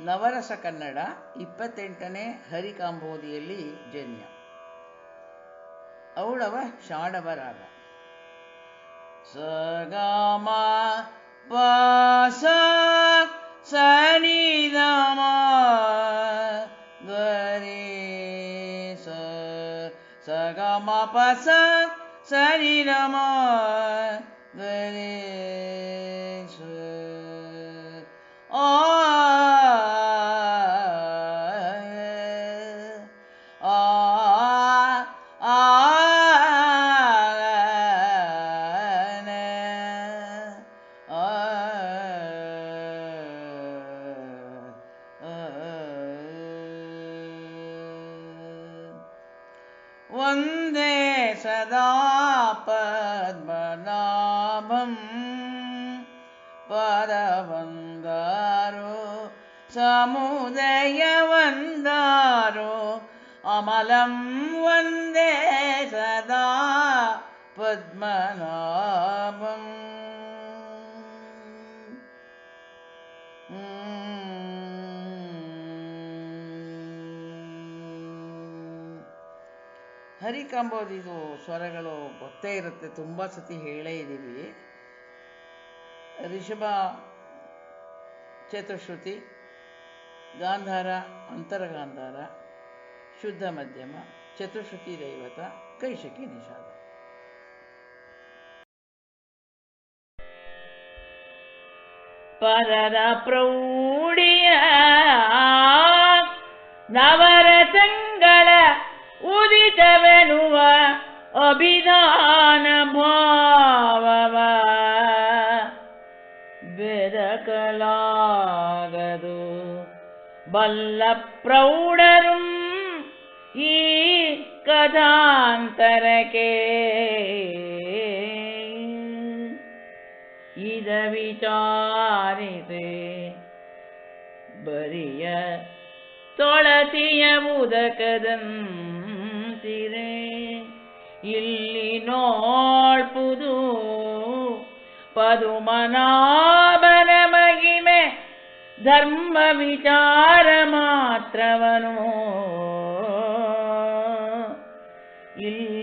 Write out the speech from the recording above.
ನವರಸ ಕನ್ನಡ ಇಪ್ಪತ್ತೆಂಟನೇ ಹರಿಕಾಂಬೋದಿಯಲ್ಲಿ ಜನ್ಯ. ಔಡವ ಶಾಡವ ರಾಗ. ಸಗಮ ಪಾಸ ಸನಿದಮ ಗರಿ ಸ ಸಗಮ ಪಸ ಸನಿದಮ ವಂದೇ ಸದಾ ಪದ್ಮನಾಭಂ ಪದವಂಗಾರೋ ಸಮುದಯವಂದಾರೋ ಅಮಲಂ ವಂದೇ ಸದಾ ಪದ್ಮನಾಭಂ ಹರಿಕಾಂಬೋದಿದು ಸ್ವರಗಳು ಗೊತ್ತೇ ಇರುತ್ತೆ. ತುಂಬ ಸತಿ ಹೇಳೇ ಇದ್ದೀವಿ. ರಿಷಭ, ಚತುಶ್ರುತಿ, ಗಾಂಧಾರ, ಅಂತರಗಾಂಧಾರ, ಶುದ್ಧ ಮಧ್ಯಮ, ಚತುಶ್ರುತಿ ದೈವತ, ಕೈಶಕಿ ನಿಷಾದ. ಪರರ ಪ್ರೌಢಿಯ ನವರಸಂಗಳ ಅಭಿಧಾನ ಭಾವವ ಬೆದಕಲಾಗದು. ಬಲ್ಲ ಪ್ರೌಢರು ಈ ಕಥಾಂತರಕ್ಕೆ ಇದ ವಿಚಾರಿಸೆ ಬರಿಯ ತೊಳತಿಯ ಉದಕದಂತಿರೆ ಇಲ್ಲಿ ನೋಳ್ಪುದು ಪದುಮನಾಭನ ಮಹಿಮೆ ಧರ್ಮ ವಿಚಾರ ಮಾತ್ರವನು. ಇಲ್ಲಿ